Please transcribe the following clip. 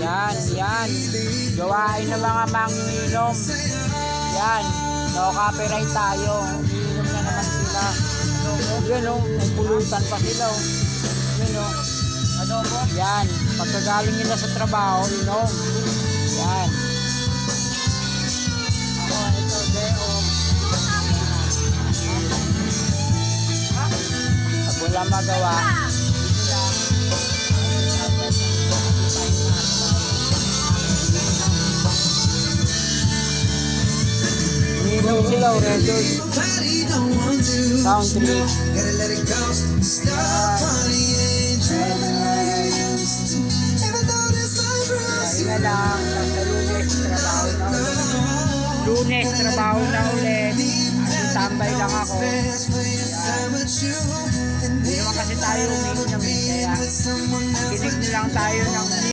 Yan, yan. Gawain ng mga manginginom. Yan. No copyright tayo. Umiinom na naman sila. Yan o, may pulutan pa sila o. Yan o. Ano po? Yan. Pagkagaling nila sa trabaho, inom. Yan. Ako, ito, Deo. Pag wala magawa, Umiinom sila o, Red Horse. Sound trip. Kaya lang, sa lunes, trabaho na ulit. Trabaho na ulit. At tambay lang ako. Hindi naman kasi tayo umiinom. Kaya, kinig lang tayo ng